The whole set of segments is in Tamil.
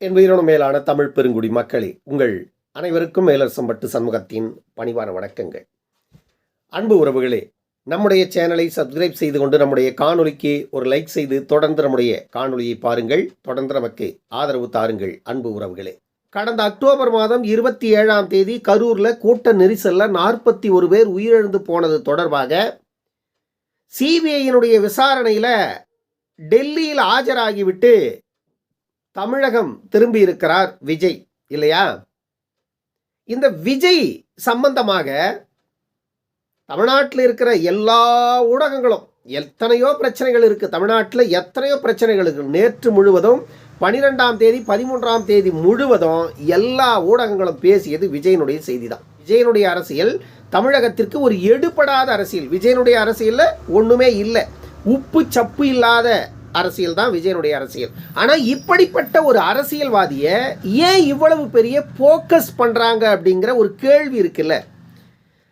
என் உயிரோடு மேலான தமிழ் பெருங்குடி மக்களே உங்கள் அனைவருக்கும் மேலரசம்பட்டு சண்முகத்தின் பணிவான வணக்கங்கள். அன்பு உறவுகளே நம்முடைய சேனலை சப்ஸ்கிரைப் செய்து கொண்டு நம்முடைய காணொலிக்கு ஒரு லைக் செய்து தொடர்ந்து நம்முடைய காணொலியை பாருங்கள் தொடர்ந்து நமக்கு ஆதரவு தாருங்கள் அன்பு உறவுகளே. கடந்த அக்டோபர் மாதம் இருபத்தி ஏழாம் தேதி கரூரில் கூட்ட நெரிசலில் நாற்பத்தி ஒரு பேர் உயிரிழந்து போனது தொடர்பாக சிபிஐயினுடைய விசாரணையில் டெல்லியில் ஆஜராகிவிட்டு தமிழகம் திரும்பி இருக்கிறார் விஜய் இல்லையா? இந்த விஜய் சம்பந்தமாக தமிழ்நாட்டில் இருக்கிற எல்லா ஊடகங்களும் எத்தனையோ பிரச்சனைகள் இருக்குது தமிழ்நாட்டில் எத்தனையோ பிரச்சனைகள் இருக்குது நேற்று முழுவதும் பனிரெண்டாம் தேதி பதிமூன்றாம் தேதி முழுவதும் எல்லா ஊடகங்களும் பேசியது விஜயனுடைய செய்தி தான் விஜயனுடைய அரசியல் தமிழகத்திற்கு ஒரு எடுபடாத அரசியல். விஜயனுடைய அரசியலில் ஒன்றுமே இல்லை. உப்பு சப்பு இல்லாத அரசியல் தான் விஜயனுடைய அரசியல். ஆனால் இப்படிப்பட்ட ஒரு அரசியல்வாதியை ஏன் இவ்வளவு பெரிய ஃபோக்கஸ் பண்ணுறாங்க அப்படிங்கிற ஒரு கேள்வி இருக்குல்ல.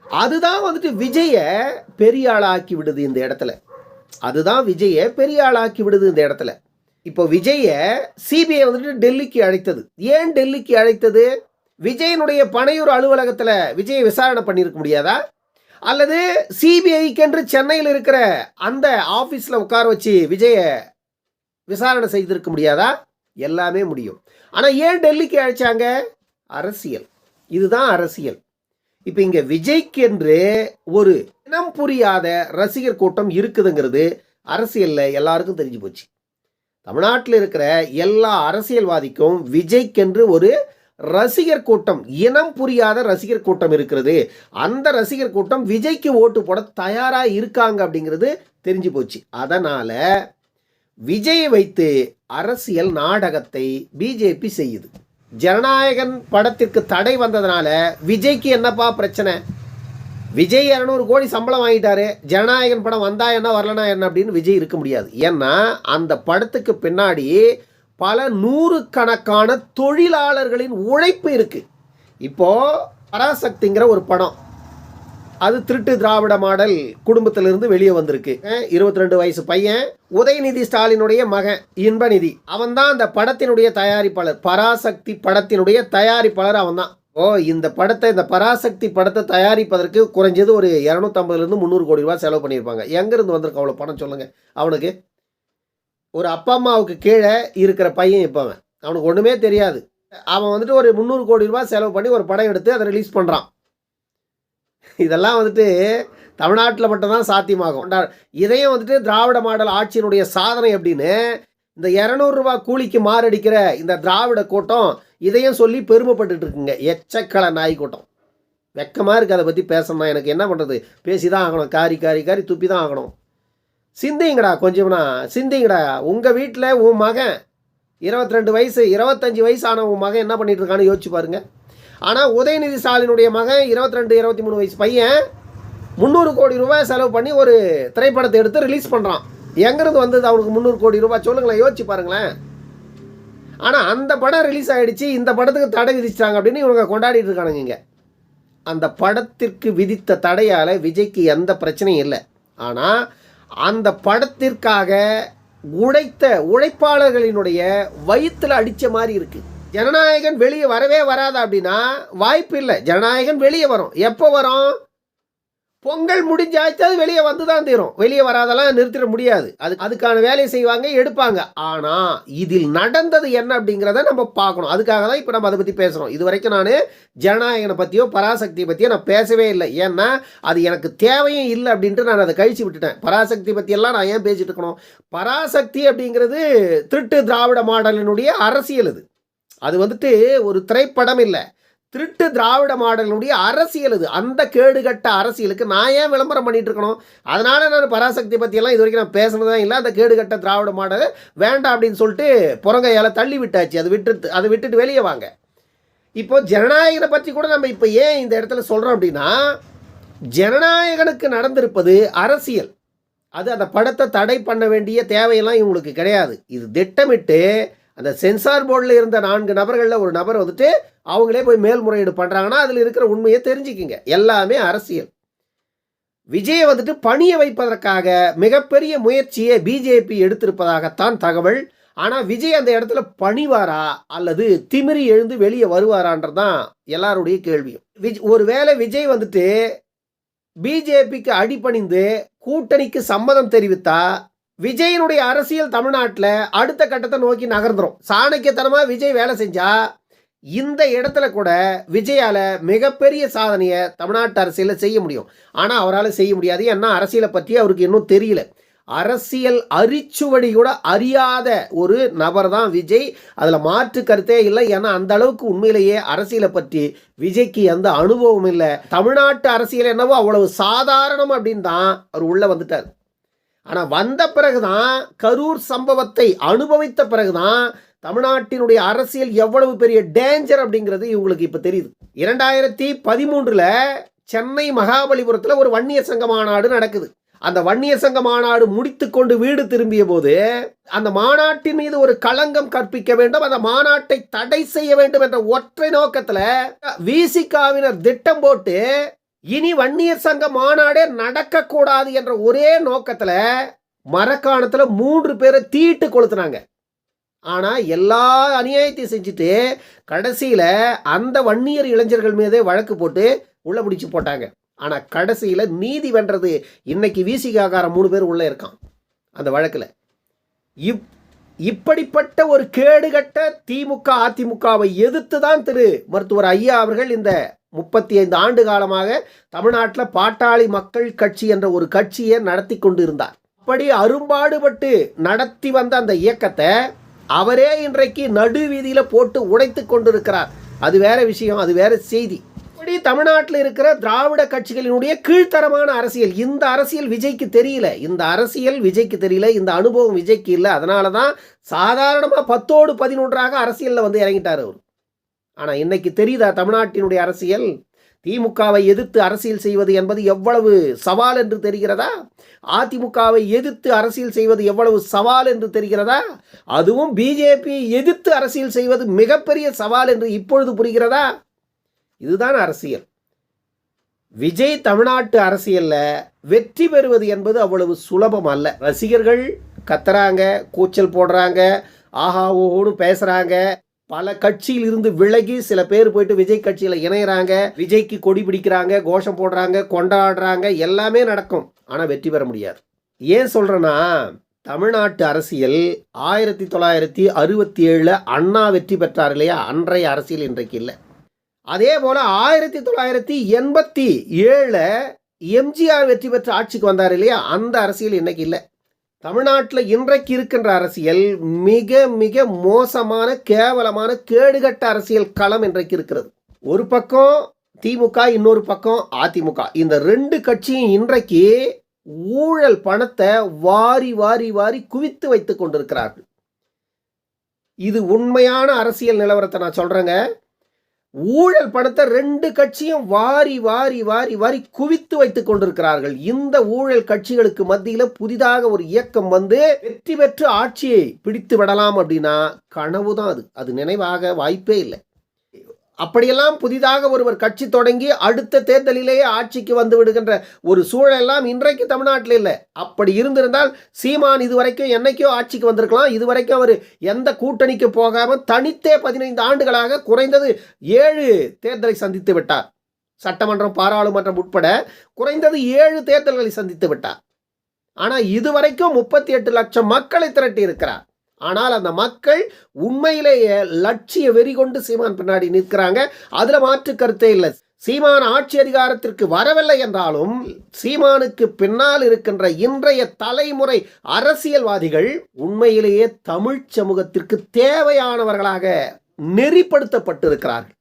அதுதான் வந்துட்டு விஜயை பெரிய ஆளாக்கி விடுது இந்த இடத்துல. அதுதான் விஜயை பெரிய ஆளாக்கி விடுது இந்த இடத்துல. இப்போ விஜயை சிபிஐ வந்துட்டு டெல்லிக்கு அழைத்தது. ஏன் டெல்லிக்கு அழைத்தது? விஜயனுடைய பனையூர் அலுவலகத்தில் விஜயை விசாரணை பண்ணியிருக்க முடியாதா? அல்லது சிபிஐக்கென்று சென்னையில் இருக்கிற அந்த ஆஃபீஸில் உட்கார வச்சு விஜயை விசாரணை செய்திருக்க முடியாதா? எல்லாமே முடியும். ஆனால் ஏன் டெல்லிக்கு அழைச்சாங்க? அரசியல். இதுதான் அரசியல். இப்போ இங்கே விஜய்க்கென்று ஒரு இனம் புரியாத ரசிகர் கூட்டம் இருக்குதுங்கிறது அரசியலில் எல்லாருக்கும் தெரிஞ்சு போச்சு. தமிழ்நாட்டில் இருக்கிற எல்லா அரசியல்வாதிக்கும் விஜய்க்கென்று ஒரு ரசிகர் கூட்டம் இனம் புரியாத ரசிகர் கூட்டம் இருக்கிறது. அந்த ரசிகர் கூட்டம் விஜய்க்கு ஓட்டு போட தயாராக இருக்காங்க அப்படிங்கிறது தெரிஞ்சு போச்சு. அதனால் விஜயை வைத்து அரசியல் நாடகத்தை பிஜேபி செய்யுது. ஜனநாயகன் படத்திற்கு தடை வந்ததுனால விஜய்க்கு என்னப்பா பிரச்சனை? விஜய் இரநூறு கோடி சம்பளம் வாங்கிட்டாரு. ஜனநாயகன் படம் வந்தா என்ன வரலனா என்ன அப்படின்னு விஜய் இருக்க முடியாது. ஏன்னா அந்த படத்துக்கு பின்னாடி பல நூறு கணக்கான தொழிலாளர்களின் உழைப்பு இருக்கு. இப்போ பராசக்திங்கிற ஒரு படம். அது திருட்டு திராவிட மாடல் குடும்பத்திலிருந்து வெளியே வந்திருக்கு. இருபத்தி ரெண்டு வயசு பையன் உதயநிதி ஸ்டாலினுடைய மகன் இன்பநிதி. அவன் தான் அந்த படத்தினுடைய தயாரிப்பாளர். பராசக்தி படத்தினுடைய தயாரிப்பாளர் அவன் தான் ஓ இந்த படத்தை இந்த பராசக்தி படத்தை தயாரிப்பதற்கு குறைஞ்சது ஒரு இரநூத்தம்பதுலேருந்து முந்நூறு கோடி ரூபா செலவு பண்ணியிருப்பாங்க. எங்கேருந்து வந்திருக்கு அவ்வளோ பணம் சொல்லுங்கள் அவனுக்கு ஒரு அப்பா அம்மாவுக்கு கீழே இருக்கிற பையன் இப்போ அவன். அவனுக்கு ஒன்றுமே தெரியாது. அவன் வந்துட்டு ஒரு முந்நூறு கோடி ரூபா செலவு பண்ணி ஒரு படம் எடுத்து அதை ரிலீஸ் பண்ணுறான் இதெல்லாம் வந்துட்டு தமிழ்நாட்டில் மட்டும்தான் சாத்தியமாகும். டா- இதையும் வந்துட்டு திராவிட மாடல் ஆட்சியினுடைய சாதனை அப்படின்னு இந்த இரநூறுபா கூலிக்கு மாரடிக்கிற இந்த திராவிட கூட்டம் இதையும் சொல்லி பெருமைப்பட்டுட்டு இருக்குங்க. எச்சக்கல நாய் கூட்டம். வெக்கமாக இருக்குது அதை பற்றி பேசணும்னா எனக்கு என்ன பண்ணுறது பேசி தான் ஆகணும். காரி காரி காரி துப்பி தான் ஆகணும். சிந்திங்கடா கொஞ்சம்னா சிந்திங்கடா. உங்கள் வீட்டில் உன் மகன் இருபத்தி ரெண்டு வயசு இருபத்தஞ்சி வயசு ஆன உன் மகன் என்ன பண்ணிட்டு இருக்கான்னு யோசிச்சு பாருங்க. ஆனால் உதயநிதி ஸ்டாலினுடைய மகன் இருபத்தி ரெண்டு இருபத்தி மூணு வயசு பையன் முந்நூறு கோடி ரூபாய் செலவு பண்ணி ஒரு திரைப்படத்தை எடுத்து ரிலீஸ் பண்ணுறான் எங்கேருந்து வந்தது அவனுக்கு முந்நூறு கோடி ரூபாய்? சொல்லுங்களேன் யோசிச்சு பாருங்களேன். ஆனால் அந்த படம் ரிலீஸ் ஆகிடுச்சு இந்த படத்துக்கு தடை விதிச்சிட்டாங்க அப்படின்னு இவங்க கொண்டாடிட்டு இருக்கானுங்க அந்த படத்திற்கு விதித்த தடையால் விஜய்க்கு எந்த பிரச்சனையும் இல்லை. ஆனால் அந்த படத்திற்காக உழைத்த உழைப்பாளர்களினுடைய வயிற்றில் அடித்த மாதிரி இருக்குது ஜனநாயகன் வெளியே வரவே வராது அப்படின்னா வாய்ப்பு இல்லை. ஜனநாயகன் வெளியே வரும். எப்போ வரும்? பொங்கல் முடிஞ்சாச்சு வெளியே வந்து தான் தீரும். வெளியே வராதெல்லாம் நிறுத்திட முடியாது. அது அதுக்கான வேலையை செய்வாங்க எடுப்பாங்க. ஆனால் இதில் நடந்தது என்ன அப்படிங்கிறத நம்ம பார்க்கணும். அதுக்காக தான் இப்போ நம்ம அதை பற்றி பேசுகிறோம் இது வரைக்கும் நான் ஜனநாயகனை பற்றியோ பராசக்தியை பற்றியோ நான் பேசவே இல்லை. ஏன்னா அது எனக்கு தேவையும் இல்லை அப்படின்ட்டு நான் அதை கழிச்சு விட்டுட்டேன். பராசக்தி பற்றியெல்லாம் நான் ஏன் பேசிட்டு இருக்கணும்? பராசக்தி அப்படிங்கிறது திருட்டு திராவிட மாடலினுடைய அரசியல் இது. அது வந்துட்டு ஒரு திரைப்படம் இல்லை. திருட்டு திராவிட மாடலினுடைய அரசியல் இது அந்த கேடுகட்ட அரசியலுக்கு நான் ஏன் விளம்பரம் பண்ணிட்டு இருக்கணும்? அதனால நான் பராசக்தி பற்றியெல்லாம் இது வரைக்கும் நான் பேசுனதே இல்லை. அந்த கேடுகட்ட திராவிட மாடல் வேண்டாம் அப்படின்னு சொல்லிட்டு புறங்கையால் தள்ளி விட்டாச்சு. அது விட்டு அதை விட்டுட்டு வெளியே வாங்க. இப்போ ஜனநாயகனை பற்றி கூட நம்ம இப்போ ஏன் இந்த இடத்துல சொல்கிறோம் அப்படின்னா ஜனநாயகனுக்கு நடந்திருப்பது அரசியல். அது அந்த படத்தை தடை பண்ண வேண்டிய தேவையெல்லாம் இவங்களுக்கு கிடையாது. இது திட்டமிட்டு அந்த சென்சார் போர்டில் இருந்த நான்கு நபர்களில் ஒரு நபர் வந்துட்டு அவங்களே போய் மேல்முறையீடு பண்ணுறாங்கன்னா அதில் இருக்கிற உண்மையை தெரிஞ்சுக்கிங்க. எல்லாமே அரசியல். விஜயை வந்துட்டு பணிய வைப்பதற்காக மிகப்பெரிய முயற்சியை பிஜேபி எடுத்திருப்பதாகத்தான் தகவல். ஆனால் விஜய் அந்த இடத்துல பணிவாரா அல்லது திமிரி எழுந்து வெளியே வருவாரான்றது தான் எல்லாருடைய கேள்வியும். விஜ் ஒருவேளை விஜய் வந்துட்டு பிஜேபிக்கு அடிபணிந்து கூட்டணிக்கு சம்மதம் தெரிவித்தா விஜயனுடைய அரசியல் தமிழ்நாட்டில் அடுத்த கட்டத்தை நோக்கி நகர்ந்துடும் சாணக்கியத்தனமாக விஜய் வேலை செஞ்சால் இந்த இடத்துல கூட விஜயால் மிகப்பெரிய சாதனையை தமிழ்நாட்டு அரசியலில் செய்ய முடியும். ஆனால் அவரால் செய்ய முடியாது. ஏன்னா அரசியலை பற்றி அவருக்கு இன்னும் தெரியல. அரசியல் அரிச்சுவடி கூட அறியாத ஒரு நபர் தான் விஜய். அதில் மாற்று கருத்தே இல்லை. ஏன்னா அந்த அளவுக்கு உண்மையிலேயே அரசியலை பற்றி விஜய்க்கு எந்த அனுபவம் இல்லை. தமிழ்நாட்டு அரசியல் என்னவோ அவ்வளவு சாதாரணம் அப்படின்னு தான் அவர் உள்ளே வந்துட்டார். ஆனால் வந்த பிறகுதான் கரூர் சம்பவத்தை அனுபவித்த பிறகுதான் தமிழ்நாட்டினுடைய அரசியல் எவ்வளவு பெரிய டேஞ்சர் அப்படிங்கிறது இவங்களுக்கு இப்போ தெரியுது. இரண்டாயிரத்தி பதிமூன்றில் சென்னை மகாபலிபுரத்தில் ஒரு வன்னியர் சங்க மாநாடு நடக்குது. அந்த வன்னிய சங்க மாநாடு முடித்து கொண்டு வீடு திரும்பிய போது அந்த மாநாட்டின் மீது ஒரு களங்கம் கற்பிக்க வேண்டும் அந்த மாநாட்டை தடை செய்ய வேண்டும் என்ற ஒற்றை நோக்கத்தில் விசிகாவினர் திட்டம் போட்டு இனி வன்னியர் சங்க மாநாடே நடக்கக்கூடாது என்ற ஒரே நோக்கத்தில் மரக்காணத்தில் மூன்று பேரை தீட்டு கொளுத்துனாங்க. ஆனால் எல்லா அநியாயத்தையும் செஞ்சுட்டு கடைசியில் அந்த வன்னியர் இளைஞர்கள் மீதே வழக்கு போட்டு உள்ளே பிடிச்சி போட்டாங்க. ஆனால் கடைசியில் நீதி வென்றது இன்னைக்கு வீசிகாக்காரன் மூணு பேர் உள்ளே இருக்கான் அந்த வழக்கில். இப் இப்படிப்பட்ட ஒரு கேடுகட்ட திமுக அதிமுகவை எதிர்த்து தான் திரு மருத்துவர் ஐயா அவர்கள் இந்த முப்பத்தி ஐந்து ஆண்டு காலமாக தமிழ்நாட்டில் பாட்டாளி மக்கள் கட்சி என்ற ஒரு கட்சியை நடத்தி கொண்டு இருந்தார் அப்படி அரும்பாடுபட்டு நடத்தி வந்த அந்த இயக்கத்தை அவரே இன்றைக்கு நடு வீதியில் போட்டு உடைத்து கொண்டிருக்கிறார். அது வேற விஷயம் அது வேற செய்தி. இப்படி தமிழ்நாட்டில் இருக்கிற திராவிட கட்சிகளினுடைய கீழ்த்தரமான அரசியல் இந்த அரசியல் விஜய்க்கு தெரியல. இந்த அரசியல் விஜய்க்கு தெரியல இந்த அனுபவம் விஜய்க்கு இல்லை. அதனால தான் சாதாரணமாக பத்தோடு பதினொன்றாக அரசியலில் வந்து இறங்கிட்டார் அவர். ஆனால் இன்னைக்கு தெரியுதா தமிழ்நாட்டினுடைய அரசியல்? திமுகவை எதிர்த்து அரசியல் செய்வது என்பது எவ்வளவு சவால் என்று தெரிகிறதா? அதிமுகவை எதிர்த்து அரசியல் செய்வது எவ்வளவு சவால் என்று தெரிகிறதா? அதுவும் பிஜேபி எதிர்த்து அரசியல் செய்வது மிகப்பெரிய சவால் என்று இப்பொழுது புரிகிறதா? இதுதான் அரசியல். விஜய் தமிழ்நாட்டு அரசியலில் வெற்றி பெறுவது என்பது அவ்வளவு சுலபம் அல்ல. ரசிகர்கள் கத்துறாங்க கூச்சல் போடுறாங்க ஆஹா ஓஹோன்னு பேசுகிறாங்க பல கட்சியில் இருந்து விலகி சில பேர் போயிட்டு விஜய் கட்சியில் இணையறாங்க. விஜய்க்கு கொடி பிடிக்கிறாங்க கோஷம் போடுறாங்க கொண்டாடுறாங்க எல்லாமே நடக்கும். ஆனால் வெற்றி பெற முடியாது. ஏன் சொல்கிறேன்னா தமிழ்நாட்டு அரசியல் ஆயிரத்தி தொள்ளாயிரத்தி அறுபத்தி ஏழில் அண்ணா வெற்றி பெற்றார் இல்லையா? அன்றைய அரசியல் இன்றைக்கு இல்லை. அதே போல் ஆயிரத்தி தொள்ளாயிரத்தி எண்பத்தி ஏழில் எம்ஜிஆர் வெற்றி பெற்ற ஆட்சிக்கு வந்தார் இல்லையா? அந்த அரசியல் இன்னைக்கு இல்லை. தமிழ்நாட்டில் இன்றைக்கு இருக்கின்ற அரசியல் மிக மிக மோசமான கேவலமான கேடுகட்ட அரசியல் களம் இன்றைக்கு இருக்கிறது. ஒரு பக்கம் திமுக இன்னொரு பக்கம் அதிமுக. இந்த ரெண்டு கட்சியும் இன்றைக்கு ஊழல் பணத்தை வாரி வாரி வாரி குவித்து வைத்து கொண்டிருக்கிறார்கள். இது உண்மையான அரசியல் நிலவரத்தை நான் சொல்கிறேங்க ஊழல் பணத்தை ரெண்டு கட்சியும் வாரி வாரி வாரி வாரி குவித்து வைத்துக் கொண்டிருக்கிறார்கள். இந்த ஊழல் கட்சிகளுக்கு மத்தியில் புதிதாக ஒரு இயக்கம் வந்து வெற்றி பெற்று ஆட்சியை பிடித்து விடலாம் அப்படின்னா கனவு தான் அது. அது நினைவாக வாய்ப்பே இல்லை. அப்படியெல்லாம் புதிதாக ஒருவர் கட்சி தொடங்கி அடுத்த தேர்தலிலேயே ஆட்சிக்கு வந்து விடுகின்ற ஒரு சூழலெல்லாம் இன்றைக்கு தமிழ்நாட்டில் இல்லை. அப்படி இருந்திருந்தால் சீமான் இதுவரைக்கும் என்னைக்கோ ஆட்சிக்கு வந்திருக்கலாம். இதுவரைக்கும் அவர் எந்த கூட்டணிக்கு போகாமல் தனித்தே பதினைந்து ஆண்டுகளாக குறைந்தது ஏழு தேர்தலை சந்தித்து விட்டார். சட்டமன்றம் பாராளுமன்றம் உட்பட குறைந்தது ஏழு தேர்தல்களை சந்தித்து விட்டார். ஆனால் இதுவரைக்கும் முப்பத்தி எட்டு லட்சம் மக்களை திரட்டி இருக்கிறார். ஆனால் அந்த மக்கள் உண்மையிலேயே லட்சிய வெறி கொண்டு சீமான் பின்னாடி நிற்கிறாங்க. அதில் மாற்று கருத்தே இல்லை. சீமான் ஆட்சி அதிகாரத்திற்கு வரவில்லை என்றாலும் சீமானுக்கு பின்னால் இருக்கின்ற இன்றைய தலைமுறை அரசியல்வாதிகள் உண்மையிலேயே தமிழ் சமூகத்திற்கு தேவையானவர்களாக நெறிப்படுத்தப்பட்டிருக்கிறார்கள்.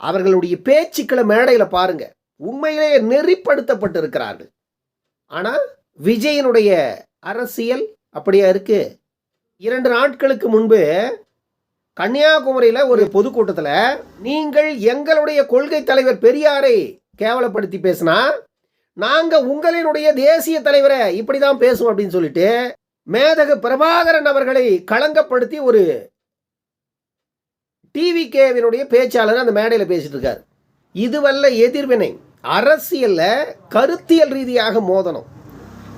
அவர்களுடைய பேச்சுக்களை மேடையில் பாருங்க. உண்மையிலேயே நெறிப்படுத்தப்பட்டிருக்கிறார்கள். ஆனால் விஜயனுடைய அரசியல் அப்படியா இருக்குது இரண்டு நாட்களுக்கு முன்பு கன்னியாகுமரியில் ஒரு பொதுக்கூட்டத்தில் நீங்கள் எங்களுடைய கொள்கை தலைவர் பெரியாரை கேவலப்படுத்தி பேசினா நாங்கள் உங்களினுடைய தேசிய தலைவரை இப்படி தான் பேசுவோம் அப்படின்னு சொல்லிட்டு மேதகு பிரபாகரன் அவர்களை களங்கப்படுத்தி ஒரு டிவி கேவினுடைய பேச்சாளர் அந்த மேடையில் பேசிட்டு இருக்கார். இதுவல்ல எதிர்வினை அரசியலில் கருத்தியல் ரீதியாக மோதணும்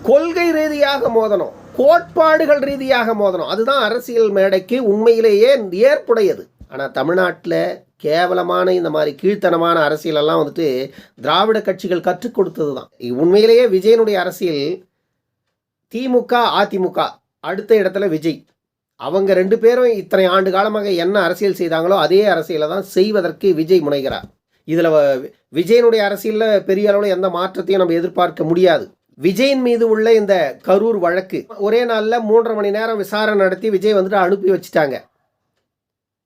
கொள்கை ரீதியாக மோதணும். கோட்பாடுகள் ரீதியாக மோதணும். அதுதான் அரசியல் மேடைக்கு உண்மையிலேயே ஏற்புடையது. ஆனால் தமிழ்நாட்டில் கேவலமான இந்த மாதிரி கீழ்த்தனமான அரசியலெல்லாம் வந்துட்டு திராவிட கட்சிகள் கற்றுக் கொடுத்தது தான் உண்மையிலேயே விஜயனுடைய அரசியல் திமுக அதிமுக அடுத்த இடத்துல விஜய். அவங்க ரெண்டு பேரும் இத்தனை ஆண்டு காலமாக என்ன அரசியல் செய்தாங்களோ அதே அரசியலை தான் செய்வதற்கு விஜய் முனைகிறார். இதில் விஜயனுடைய அரசியலில் பெரிய அளவில் எந்த மாற்றத்தையும் நம்ம எதிர்பார்க்க முடியாது. விஜயின் மீது உள்ள இந்த கரூர் வழக்கு. ஒரே நாளில் மூன்றரை மணி நேரம் விசாரணை நடத்தி விஜய் வந்துட்டு அனுப்பி வச்சுட்டாங்க.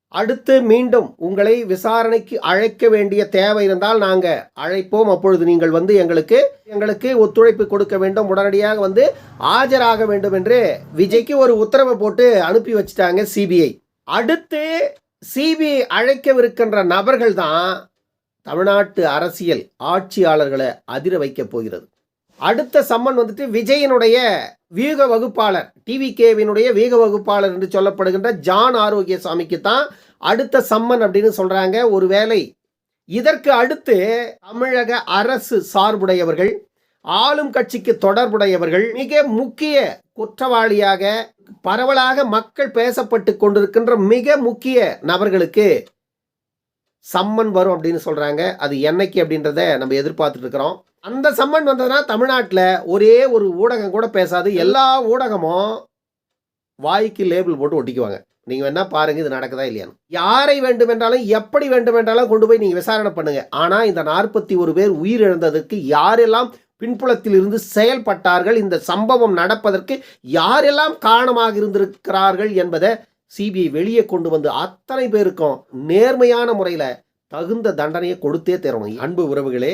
அடுத்து மீண்டும் உங்களை விசாரணைக்கு அழைக்க வேண்டிய தேவை இருந்தால் நாங்கள் அழைப்போம். அப்பொழுது நீங்கள் வந்து எங்களுக்கு எங்களுக்கு ஒத்துழைப்பு கொடுக்க வேண்டும். உடனடியாக வந்து ஆஜராக வேண்டும் என்று விஜய்க்கு ஒரு உத்தரவை போட்டு அனுப்பி வச்சிட்டாங்க சிபிஐ. அடுத்து சிபிஐ அழைக்கவிருக்கின்ற நபர்கள் தான் தமிழ்நாட்டு அரசியல் ஆட்சியாளர்களை அதிர வைக்கப் போகிறது. அடுத்த சம்மன் வந்துட்டு விஜயனுடைய வீக வகுப்பாளர் டிவிகேவினுடைய வீக வகுப்பாளர் என்று சொல்லப்படுகின்ற ஜான் ஆரோக்கியசாமிக்கு தான் அடுத்த சம்மன் அப்படின்னு சொல்றாங்க. ஒருவேளை இதற்கு அடுத்து தமிழக அரசு சார்புடையவர்கள் ஆளும் கட்சிக்கு தொடர்புடையவர்கள் மிக முக்கிய குற்றவாளியாக பரவலாக மக்கள் பேசப்பட்டு கொண்டிருக்கின்ற மிக முக்கிய நபர்களுக்கு சம்மன் வரும் அப்படின்னு சொல்றாங்க. அது என்னைக்கு அப்படின்றத நம்ம எதிர்பார்த்துட்டு இருக்கிறோம். அந்த சம்மன் வந்ததுன்னா தமிழ்நாட்டில் ஒரே ஒரு ஊடகம் கூட பேசாது. எல்லா ஊடகமும் வாய்க்கு லேபிள் போட்டு ஒட்டிக்குவாங்க. நீங்கள் வேணால் பாருங்கள் இது நடக்குதா இல்லையான்னு. யாரை வேண்டுமென்றாலும் எப்படி வேண்டுமென்றாலும் கொண்டு போய் நீங்கள் விசாரணை பண்ணுங்கள் ஆனால் இந்த நாற்பத்தி ஒரு பேர் உயிரிழந்ததற்கு யாரெல்லாம் பின்புலத்தில் இருந்து செயல்பட்டார்கள் இந்த சம்பவம் நடப்பதற்கு யாரெல்லாம் காரணமாக இருந்திருக்கிறார்கள் என்பதை சிபிஐ வெளியே கொண்டு வந்து அத்தனை பேருக்கும் நேர்மையான முறையில் தகுந்த தண்டனையை கொடுத்தே தரணும். அன்பு உறவுகளே